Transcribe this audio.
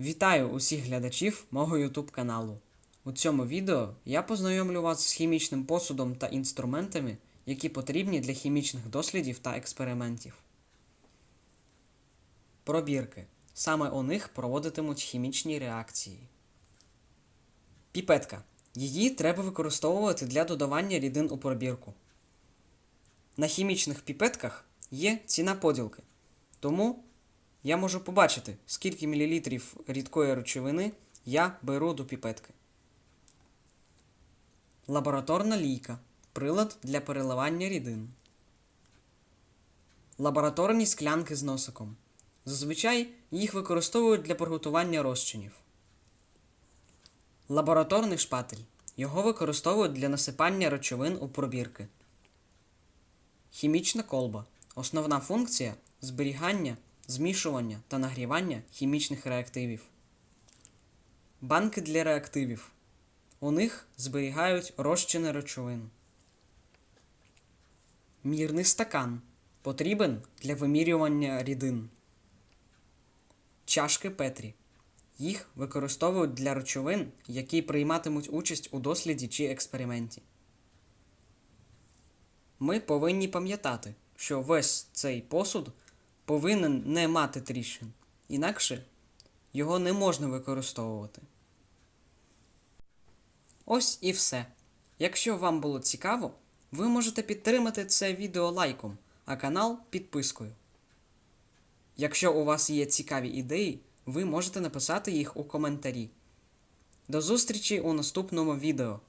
Вітаю усіх глядачів мого YouTube каналу. У цьому відео я познайомлю вас з хімічним посудом та інструментами, які потрібні для хімічних дослідів та експериментів. Пробірки. Саме у них проводитимуть хімічні реакції. Піпетка. Її треба використовувати для додавання рідин у пробірку. На хімічних піпетках є ціна поділки. Тому я можу побачити, скільки мілілітрів рідкої речовини я беру до піпетки. Лабораторна лійка. Прилад для переливання рідин. Лабораторні склянки з носиком. Зазвичай їх використовують для приготування розчинів. Лабораторний шпатель. Його використовують для насипання речовин у пробірки. Хімічна колба. Основна функція зберігання, змішування та нагрівання хімічних реактивів. Банки для реактивів. У них зберігають розчини речовин. Мірний стакан потрібен для вимірювання рідин. Чашки Петрі. Їх використовують для речовин, які прийматимуть участь у досліді чи експерименті. Ми повинні пам'ятати, що весь цей посуд повинен не мати тріщин, інакше його не можна використовувати. Ось і все. Якщо вам було цікаво, ви можете підтримати це відео лайком, а канал підпискою. Якщо у вас є цікаві ідеї, ви можете написати їх у коментарі. До зустрічі у наступному відео.